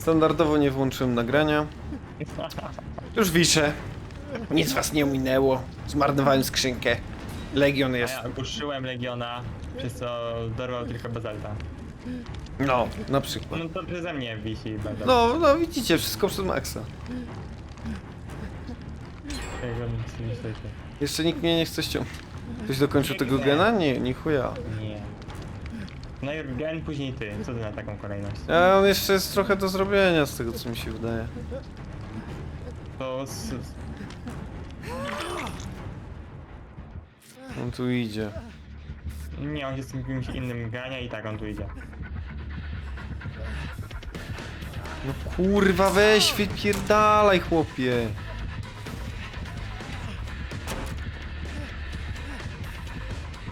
Standardowo nie włączyłem nagrania. Już wiszę. Nic was nie ominęło. Zmarnowałem skrzynkę. Legion A jest. ja ogłuszyłem Legiona, przez co dorwał tylko bazalta. No, na przykład. No to przeze mnie wisi bazalt. No, no widzicie, wszystko przez Maxa. Tego nic nie słyszę. Jeszcze nikt mnie nie chce ściągnąć. Ktoś dokończył tego gena? Nie, nie chuja. Nie. No i gen, później ty. Co ty na taką kolejność? Ja mam jeszcze jest trochę do zrobienia z tego, co mi się wydaje. To. On tu idzie. Nie, on się z kimś innym gania i tak on tu idzie. No kurwa, weź, wypierdalaj, chłopie.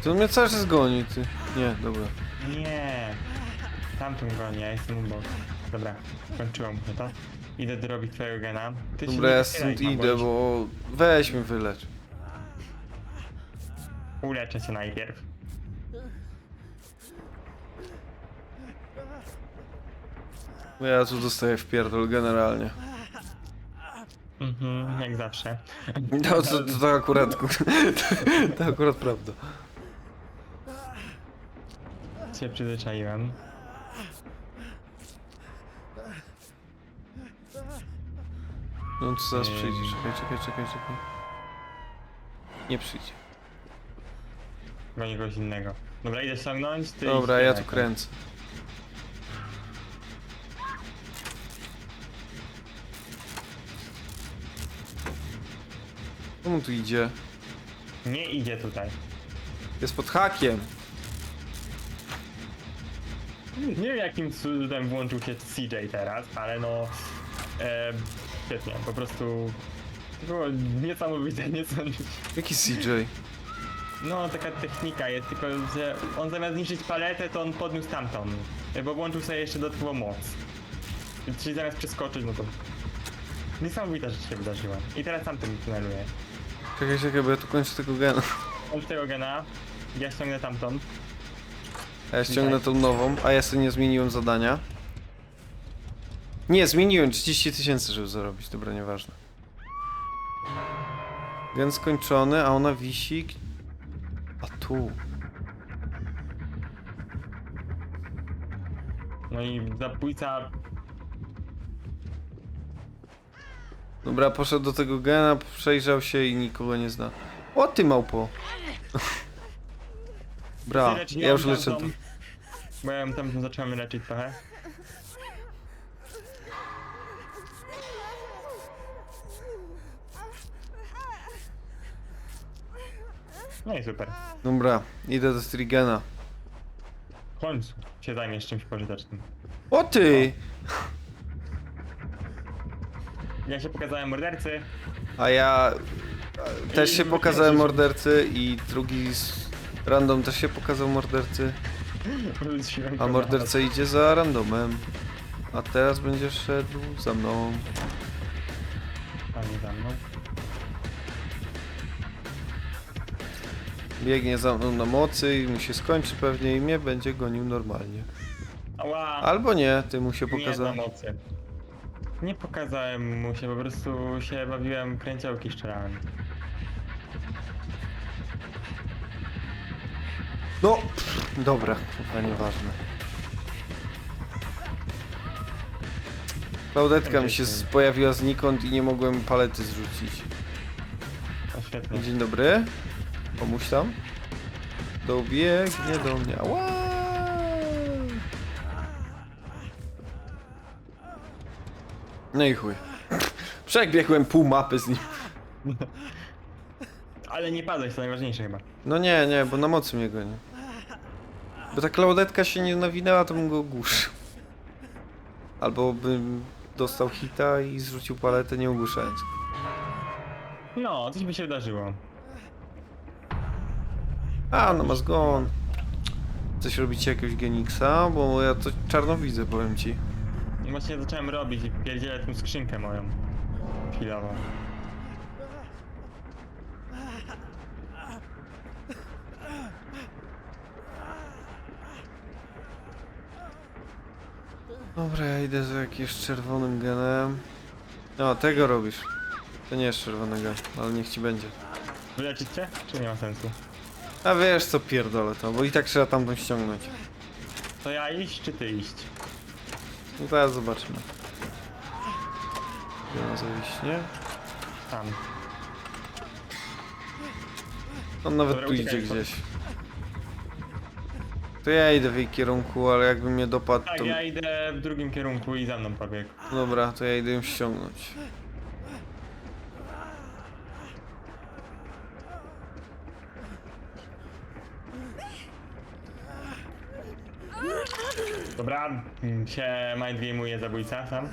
To on mnie cały czas goni, ty. Nie, dobra. Nie. Tamtym goni, ja jestem obok. Dobra, kończyłem to. Idę dorobić twojego gena. Ty się Dobra, nie ja wychylaj, stąd idę, bo... Weź mnie wylecz. Uleczę cię najpierw. Bo ja tu dostaję w pierdol generalnie. Mhm, jak zawsze. No, to, to, to akurat... To akurat prawda. Się przyzwyczaiłem. No to zaraz przyjdzie, czekaj, czekaj, czekaj, czekaj. Nie przyjdzie. Goni kogoś innego. Dobra, idę ściągnąć, ty Dobra, idź ja tu kręcę. Komu tu idzie? Nie idzie tutaj. Jest pod hakiem. Nie wiem jakim cudem włączył się CJ teraz, ale no... E, świetnie, po prostu... To było niesamowite, nie sądzisz. Jaki CJ? No, taka technika jest, tylko że on zamiast zniszczyć paletę, to on podniósł tamtą. E, Bo włączył sobie jeszcze dodatkową moc. Czyli zamiast przeskoczyć, no to... Niesamowita rzecz się wydarzyła. I teraz tamtym tuneluje. Czekaj, czekaj, bo ja tu kończę tego gena. On tego gena, ja ściągnę tamtą. A ja ściągnę tą nową, a ja sobie nie zmieniłem zadania. Nie, zmieniłem 30 tysięcy, żeby zarobić, dobra, nieważne. Gen skończony, a ona wisi... A tu. No i zabójca Dobra, poszedł do tego gena, przejrzał się i nikogo nie zna. O ty małpo! Bra, Ty lecz ja już ją leczę. tamtą, Bo ja ją tam zacząłem leczyć trochę. No i super. Dobra, idę do Strigena. W końcu się zajmiesz czymś pożytecznym. O ty! Ja się pokazałem mordercy. A ja e, też się pokazałem mordercy i drugi random też się pokazał mordercy. A morderca idzie za randomem. A teraz będzie szedł za mną. A nie za mną. Biegnie za mną na mocy i mu się skończy pewnie i mnie będzie gonił normalnie. Ała! Albo nie, ty mu się Nie pokazał. mocy. Nie pokazałem mu się, po prostu się bawiłem, kręciołki szczerałem. No, pff, dobra, chyba nieważne. Klaudetka mi się z- pojawiła znikąd i nie mogłem palety zrzucić. A świetnie. Dzień dobry. Komuś tam? Dobiegnie do mnie. Ała! No i chuj. Przebiegłem pół mapy z nim. Ale nie padłeś, to najważniejsze chyba. No nie, nie, bo na mocy mnie goni. Bo ta Klaudetka się nie nawinęła, to bym go ogłuszył. Albo bym dostał hita i zrzucił paletę nie ogłuszając. No, coś by się wydarzyło. A, no ma zgon. Coś robicie jakiegoś Genixa? Bo ja to czarno widzę, powiem ci. I właśnie zacząłem robić i pierdzielę tą skrzynkę moją. Chwilowo. Dobra, ja idę za jakimś czerwonym genem. No, tego robisz. To nie jest czerwony gen, ale niech ci będzie. Wyleczyć cię? Czy nie ma sensu? A wiesz co, pierdolę to, bo i tak trzeba tamtą ściągnąć. To ja iść, czy ty iść? No teraz zobaczymy. Gena zawiśnie. Tam. On nawet Dobra, tu idzie uciekaj, gdzieś. To ja idę w jej kierunku, ale jakby mnie dopadł, Tak, to... ja idę w drugim kierunku i za mną pobiegł. Dobra, to ja idę ją ściągnąć. Dobra, się mindgame'uje zabójca sam.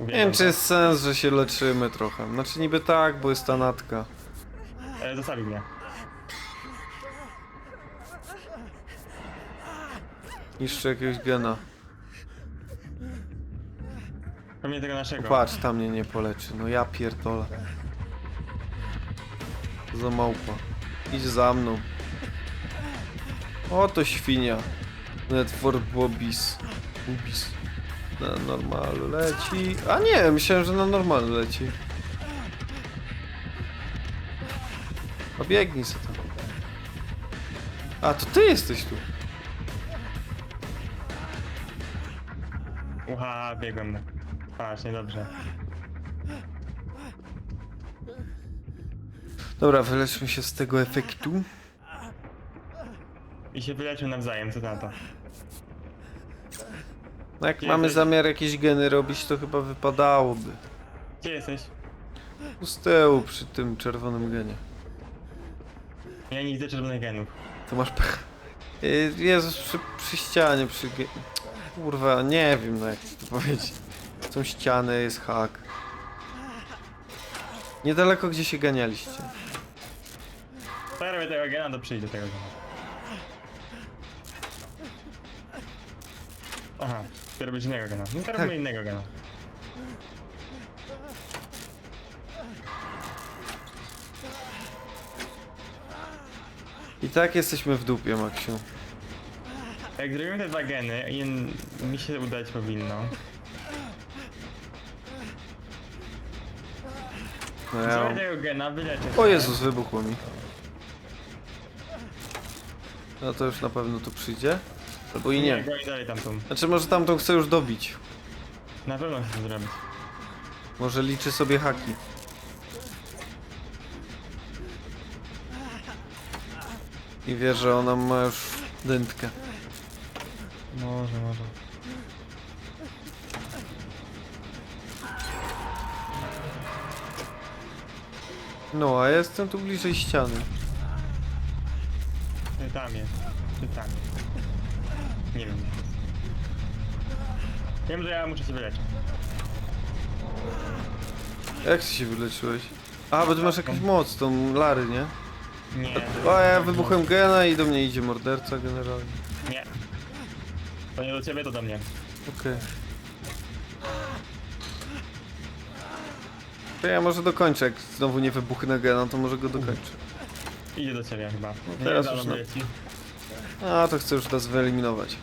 Nie wiem, czy jest sens, że się leczymy trochę. Znaczy niby tak, bo jest ta natka. E, zostawił mnie. Niszczy jakiegoś gena. Pewnie tego naszego. Patrz, tam mnie nie poleczy. No ja pierdolę. Za małpa. Idź za mną. O, to świnia. Network Bobis. Bobis. Na normalu leci. A nie, myślałem, że na normalu leci. A biegnij sobie tam. A, to ty jesteś tu. Uha, biegłem mu. Patrz, niedobrze. Dobra, wyleczmy się z tego efektu. I się wyleczył nawzajem, co na to? No jak Gdzie mamy jesteś? zamiar jakieś geny robić, to chyba wypadałoby. Gdzie jesteś? Tu z tyłu, przy tym czerwonym genie. Ja nie widzę czerwonych genów. To masz pech. Y, Jezus, przy, przy ścianie, przy ge... Kurwa, nie wiem no jak to powiedzieć. Są ściany, jest hak. Niedaleko gdzie się ganialiście. To ja robię tego gena, to przyjdzie tego gena. Aha, ty robisz innego gena. No to Tak. robimy innego gena. I tak jesteśmy w dupie, Maksiu. Jak zrobimy te dwa geny, i mi się udać powinno. No Zrobię ja... tego gena, wyleczę O się. Jezus, wybuchło mi. No to już na pewno tu przyjdzie. Albo i nie. dalej tamtą. Znaczy może tamtą chcę już dobić. Na pewno chcę to zrobić. Może liczy sobie haki. I wie, że ona ma już dętkę. Może, może. No, a ja jestem tu bliżej ściany. Ty tam jest. Ty tam jest. Nie wiem. Wiem, że ja muszę się wyleczyć. Jak ty się wyleczyłeś? A, bo ty masz jakąś moc, tą Lary, nie? Nie. O, ja wybuchłem gena i do mnie idzie morderca generalnie. Nie. To nie do ciebie, to do mnie. Okej. To ja może dokończę, jak znowu nie wybuchnę gena, to może go dokończę. Idzie do ciebie chyba. No teraz nie, już mną no. leci. A, to chcę już nas wyeliminować.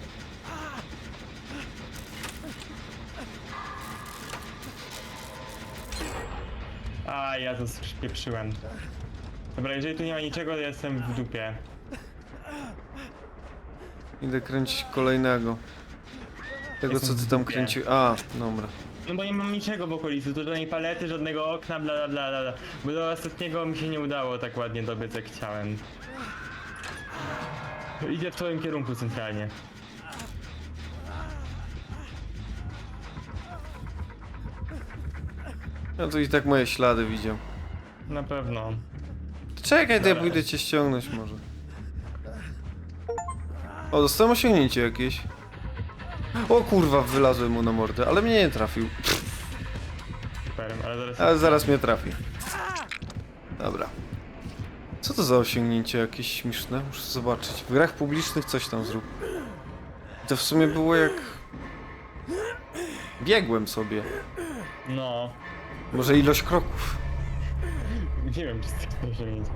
A, ja to spieprzyłem. Dobra, jeżeli tu nie ma niczego, to jestem w dupie. Idę kręcić kolejnego. Tego, co ty tam kręcił. A, dobra. No bo nie mam niczego w okolicy, tu żadnej palety, żadnego okna, bla bla bla bla. Bo do ostatniego mi się nie udało tak ładnie dobiec jak chciałem. Idzie w twoim kierunku centralnie. Ja tu i tak moje ślady widział. Na pewno. Czekaj, to ja Dobra. pójdę cię ściągnąć może. O, dostałem osiągnięcie jakieś. O kurwa, wylazłem mu na mordę, ale mnie nie trafił. Super, ale zaraz... Ale zaraz mnie trafi. Dobra. Co to za osiągnięcie jakieś śmieszne? Muszę zobaczyć. W grach publicznych coś tam zrób. To w sumie było jak... Biegłem sobie. No. Może ilość kroków. Nie wiem, czy z tego osiągnięcia.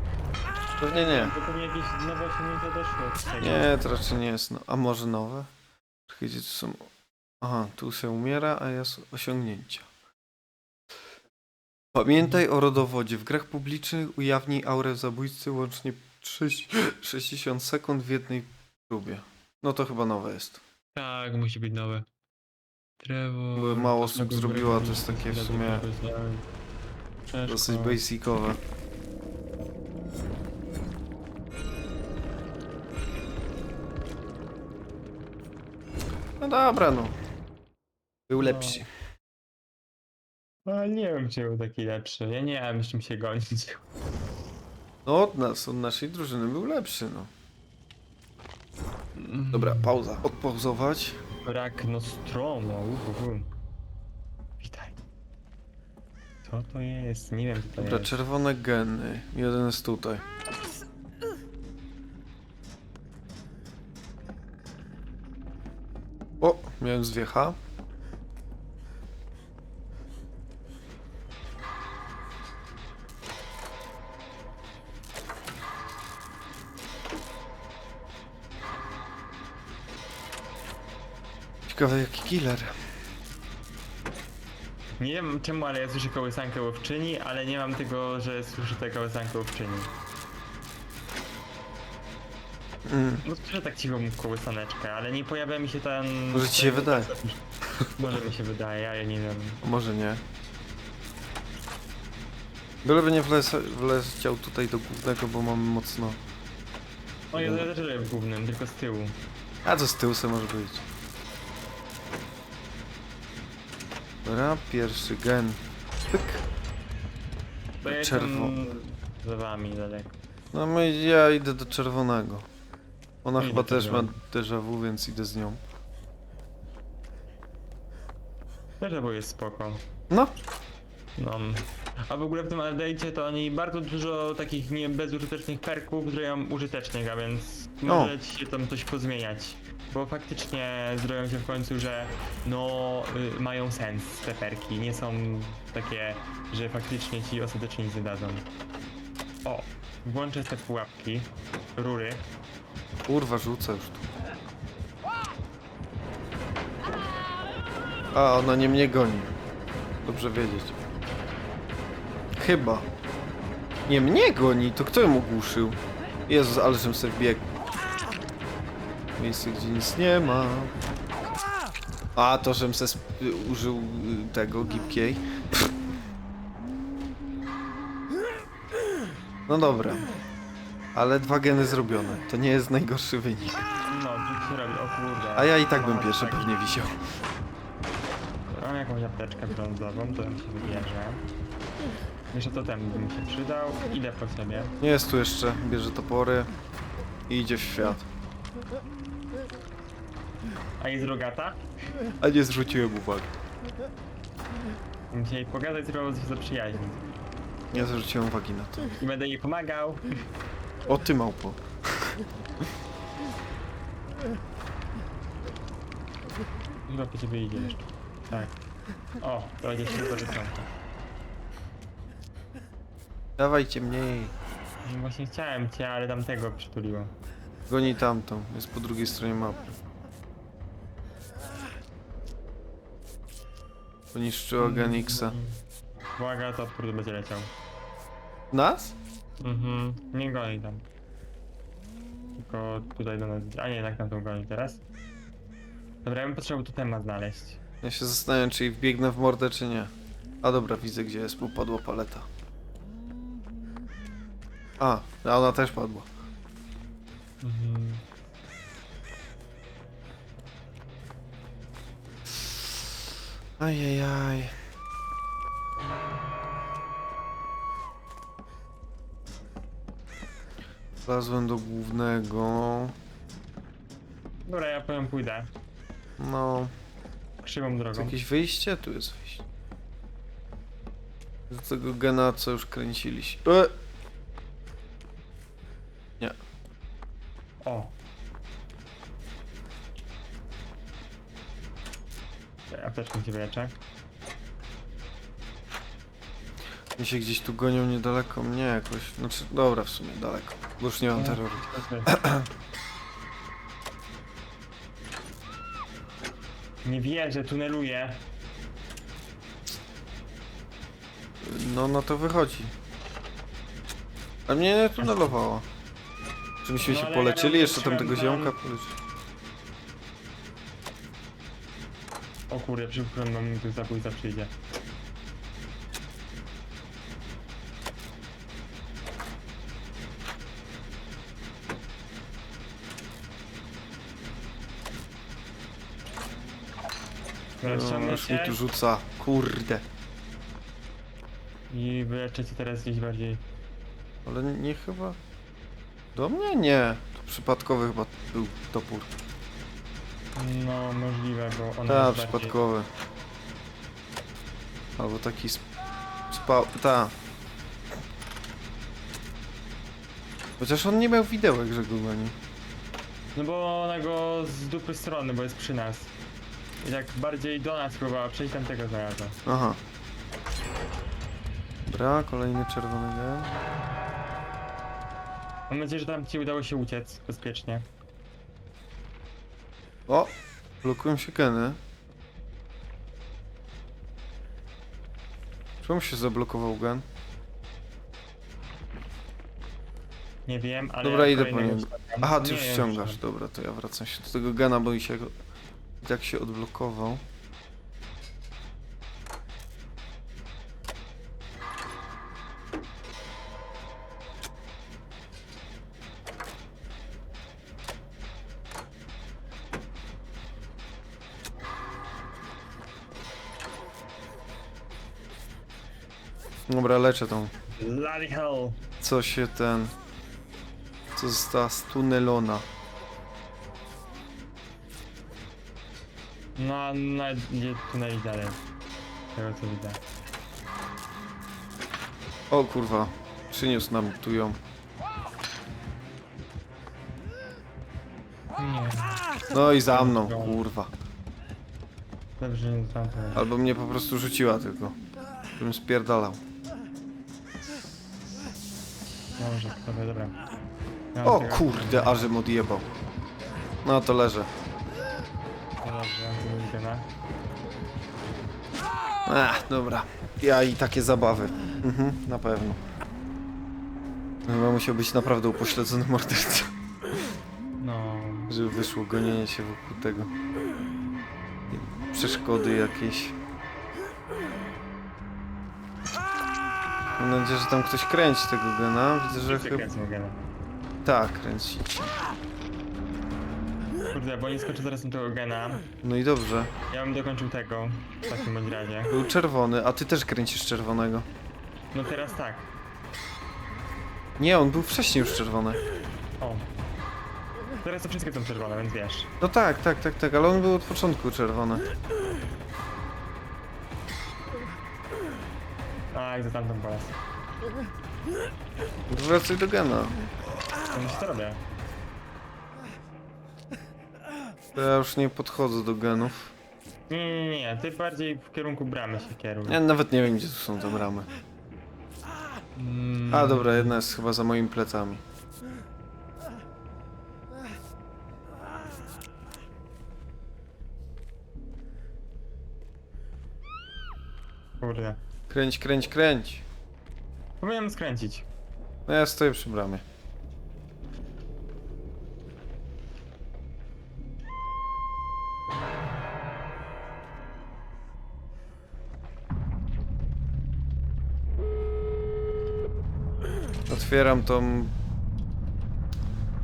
Pewnie nie. To pewnie jakieś nowe osiągnięcia od tego. Nie, to raczej nie jest. No, a może nowe? Czekajcie, tu są Aha, tu się umiera, a jest osiągnięcia. Pamiętaj o rodowodzie. W grach publicznych ujawnij aurę zabójcy łącznie 6, 60 sekund w jednej próbie. No to chyba nowe jest. Tak, musi być nowe. Trevor. Bo mało osób Dlaczego zrobiło, a to jest takie w sumie? Ciężko. Dosyć basicowe. No dobra, no. Był lepszy. Ale nie wiem, czy był taki lepszy. Ja nie wiem, z czym się gonić. No od nas, od naszej drużyny był lepszy, no. Dobra, pauza. Odpauzować. Brak Nostromo. Uhuhu. Witaj. Co to jest? Nie wiem, co to Dobra, jest. czerwone geny. Jeden jest tutaj. Miałem zwiecha. Ciekawe jaki killer. Nie wiem czemu, ale ja słyszę kołysankę łowczyni, ale nie mam tego, że słyszę tę kołysankę łowczyni. Mm. No słyszę tak cichą kołysaneczkę, ale nie pojawia mi się ten... Może ci się ten- wydaje. Może mi się wydaje, a ja nie wiem. Może nie. Byleby nie wlez, wleciał tutaj do głównego, bo mamy mocno... O, ja też w głównym, tylko z tyłu. A co z tyłu se może być? Dobra, pierwszy gen. Pyk. To ja Czerwo. jestem za wami daleko. No my, ja idę do czerwonego. Ona chyba do też ma déjà vu, więc idę z nią. Też bo jest spoko. No, No. A w ogóle w tym update'cie to oni bardzo dużo takich nie bezużytecznych perków zrobią użytecznych, a więc może ci się tam coś pozmieniać. Bo faktycznie zrobią się w końcu, że no y, mają sens te perki, nie są takie, że faktycznie ci ostatecznie nic nie dadzą. O, włączę te pułapki, rury. kurwa, rzucę już tu. A, ona nie mnie goni. Dobrze wiedzieć. Chyba. Nie mnie goni, to kto ją ogłuszył? Jezus, ale żem sobie wbiegł. Miejsce, gdzie nic nie ma. A, to żem se użył y, tego, gipkiej. Pff. No dobra. Ale dwa geny zrobione. To nie jest najgorszy wynik. No, robi? O kurde. A ja i tak bym pierwszy pewnie wisiał. Mam jakąś apteczkę brązową, to mi się wybierze. Jeszcze to ten by mi się przydał. Idę po siebie. Nie jest tu jeszcze, bierze topory i idzie w świat. A jest rogata? A nie zwróciłem uwagi. Musieli pogadać, spróbować się zaprzyjaźnić. Nie zwróciłem uwagi na to. I będę jej pomagał. O ty małpo. Chyba po ciebie idzie jeszcze. Tak. O, to będzie się korzystące. Dawajcie mniej. No Właśnie chciałem cię, ale tamtego przytuliło. Goni tamtą, jest po drugiej stronie mapy. Poniszczyła Genixa. Błaga, to odpór będzie leciał. Nas? Mhm, nie goni tam. Tylko tutaj do nas. A nie, tak nam to goni teraz. Dobra, ja bym potrzebował tu temat znaleźć. Ja się zastanawiam, czy jej wbiegnę w mordę, czy nie. A dobra, widzę gdzie jest, bo padła paleta. A, a ona też padła. Mhm. Ajajaj. Wlazłem do głównego. Dobra, ja powiem pójdę. No, Krzywą jest drogą. jakieś wyjście? Tu jest wyjście. Z tego gena, co już kręciliśmy. E! O! Ja też cię wyleczę. Oni się gdzieś tu gonią niedaleko mnie jakoś. Znaczy, dobra, w sumie daleko. Bo już nie mam terroru. Nie wierzę, tuneluje. No, no to wychodzi. A mnie nie tunelowała. Czy myśmy No, się ale poleczyli? ja Jeszcze tam tego ziomka poleczyli. O kurde, przypuszczam, no mi tu zabójca przyjdzie. No, już mi tu rzuca. Kurde. i wyleczę cię teraz gdzieś bardziej. Ale nie chyba... Do mnie? Nie. To przypadkowy chyba był topór. No, możliwe, bo ona Ta, jest bardziej... przypadkowy. Albo taki sp... Spał... Ta. Chociaż on nie miał widełek, że go goni. No bo ona go z dupy strony, bo jest przy nas. I tak bardziej do nas próbowała przejść, tam tego znalazła. Aha. Dobra, kolejny czerwony gen. Mam nadzieję, że tam ci udało się uciec bezpiecznie. O! Blokują się geny. Czemu się zablokował gen? Nie wiem, ale... Dobra, ja idę po kolejnego niego. Aha, ty Nie już wiem, ściągasz. Dobra, to ja wracam się do tego gena, bo i się go... Tak się odblokował. Dobra, leczę tą. Bloody hell! Co się ten... Co została stunelona. No, no, nie tuneli dalej. Tego co widzę. O kurwa, przyniósł nam tu ją. Nie, No i za mną, kurwa. dobrze, że nie dostałem tego. Albo mnie po prostu rzuciła tylko. Bym spierdalał. Może, dobra, dobra. Ja mam O tego- kurde, ażem odjebał. No to leżę. Ach, dobra. Ja i takie zabawy. Mhm, na pewno. Chyba musiał być naprawdę upośledzony morderca, No, żeby wyszło gonienie się wokół tego. I Przeszkody jakieś. Mam nadzieję, że tam ktoś kręci tego gena. Widzę, że chyba... Gena. Tak, kręci. Kurde, bo nie skoczę na tego gena. No i dobrze. Ja bym dokończył tego, w takim bądź razie. Był czerwony, a ty też kręcisz czerwonego. No teraz tak. Nie, on był wcześniej już czerwony. O. Teraz to wszystkie są czerwone, więc wiesz. No tak, tak, tak, tak, ale on był od początku czerwony. A, jak za tamtą po raz. Wracaj do gena. To już to robię. Ja już nie podchodzę do genów. Nie, nie, nie, nie, ty bardziej w kierunku bramy się kieruj. Ja nawet nie wiem, gdzie tu są te bramy. Mm, A dobra, jedna jest chyba za moimi plecami. Kurde. Kręć, kręć, kręć. Powinienem skręcić. No ja stoję przy bramie. Otwieram tą...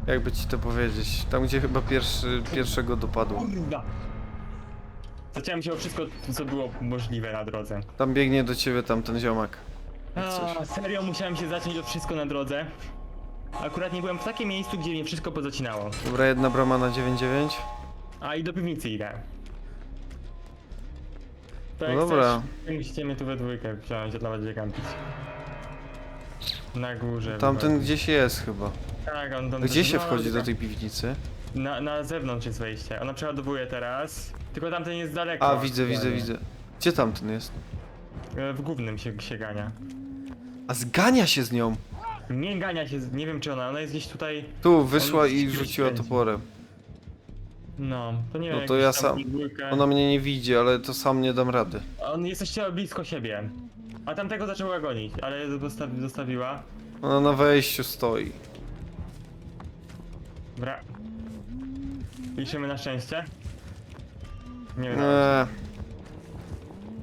Jakby ci to powiedzieć? Tam gdzie chyba pierwszy, pierwszego dopadło. Kurwa. Zacząłem się o wszystko, co było możliwe na drodze. Tam biegnie do ciebie tamten ziomek. Jak A, serio musiałem się zacząć o wszystko na drodze. Akurat nie byłem w takim miejscu, gdzie mnie wszystko pozacinało. Dobra, jedna brama na 9-9. A i do piwnicy idę. To No jak dobra. Chcesz, musicie mnie tu we dwójkę wziąć, dla was będzie kampić. Na górze. Tamten wychodzi. gdzieś jest chyba. Tak, on tam Gdzie się no, wchodzi do dobra. tej piwnicy? Na, na zewnątrz jest wejście. Ona przeładowuje teraz. Tylko tamten jest daleko. A, widzę, widzę, widzę. Gdzie tamten jest? E, W głównym się, się gania. A zgania się z nią. Nie gania się, z- nie wiem czy ona, ona jest gdzieś tutaj. Tu wyszła i rzuciła kręci. toporem. No, to nie No wiem, to jakbyś ja tam sam- Ona mnie nie widzi, ale to sam nie dam rady. On jesteście blisko siebie. A tamtego zaczęła gonić, ale zostawi, zostawiła. Ona na wejściu stoi. Dobra. Liczymy na szczęście. Nie wiem. Eee.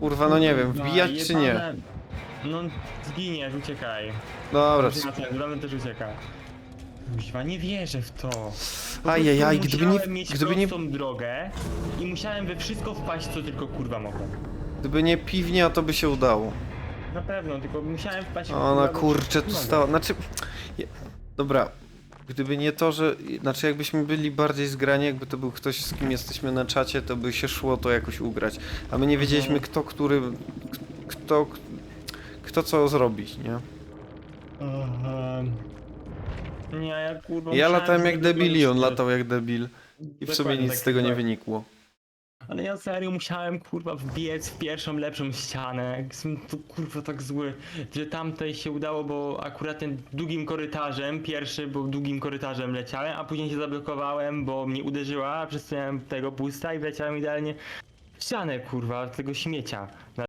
Kurwa, no nie wiem, wbijać czy nie? jebane- No zginiesz, uciekaj. Dobra, Na ten, Brandon też ucieka. Kuźwa, nie wierzę w to. Po Ajajaj, prostu gdyby nie- musiałem mieć gdyby nie- prostą drogę i musiałem we wszystko wpaść, co tylko kurwa mogłem. gdyby nie piwnia, to by się udało. Na pewno, tylko musiałem wpaść Ona kurczę tu stała. Znaczy. je- Dobra. Gdyby nie to, że. Znaczy, jakbyśmy byli bardziej zgrani, jakby to był ktoś, z kim jesteśmy na czacie, to by się szło to jakoś ugrać. A my nie wiedzieliśmy, Mhm. kto, który. k- Kto. Kto co zrobić, nie? Aha. Nie, ja kurwa Ja musiałem latałem jak sobie debil i on latał jak debil. I w sumie nic tak z tego nie wynikło. Ale ja serio musiałem kurwa wbiec w pierwszą lepszą ścianę. Jestem to kurwa tak zły, że tamtej się udało, bo akurat ten długim korytarzem, pierwszy był długim korytarzem leciałem, a później się zablokowałem, bo mnie uderzyła, przestałem tego pusta i wleciałem idealnie w ścianę kurwa, tego śmiecia.